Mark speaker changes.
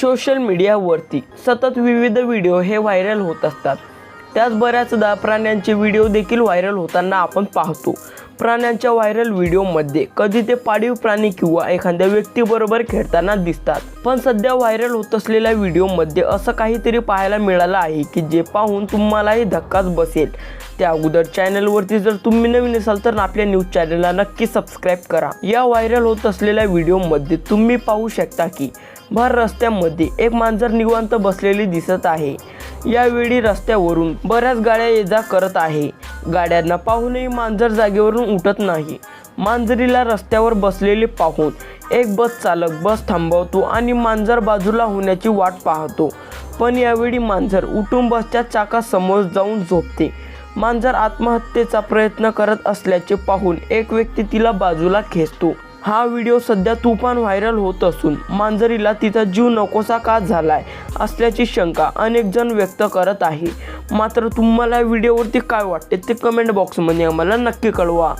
Speaker 1: Social मीडियावरती सतत विविध व्हिडिओ हे व्हायरल होत असतात. त्याच बऱ्याचदा प्राण्यांचे व्हिडिओ देखील व्हायरल होताना आपण पाहतो. प्राण्यांच्या व्हायरल व्हिडिओमध्ये कधी ते पाळीव प्राणी किंवा एखाद्या व्यक्तीबरोबर खेळताना दिसतात. पण सध्या व्हायरल होत असलेल्या व्हिडिओमध्ये असं काहीतरी पाहायला मिळालं आहे की जे पाहून तुम्हालाही धक्काच बसेल. त्या अगोदर चॅनलवरती जर तुम्ही नवीन असाल तर आपल्या न्यूज चॅनलला नक्की सबस्क्राईब करा. या व्हायरल होत असलेल्या व्हिडिओमध्ये तुम्ही पाहू शकता की भर रस्त्यामध्ये एक मांजर निवांत बसलेली दिसत आहे. यावेळी रस्त्यावरून बऱ्याच गाड्या ये जा करत आहे. गाड्यांना पाहूनही मांजर जागेवरून उठत नाही. मांजरीला रस्त्यावर बसलेले पाहून एक बस चालक बस थांबवतो आणि मांजर बाजूला होण्याची वाट पाहतो. पण यावेळी मांजर उठून बसच्या चाकासमोर जाऊन झोपते. मांजर आत्महत्येचा प्रयत्न करत असल्याचे पाहून एक व्यक्ती तिला बाजूला खेचतो. हा व्हिडिओ सध्या तुफान व्हायरल होत असून मांजरीला तिचा जीव नकोसा का झालाय असल्याची शंका अनेक जण व्यक्त करत आहे. मात्र तुम्हाला व्हिडिओवरती काय वाटते ते कमेंट बॉक्समध्ये आम्हाला नक्की कळवा.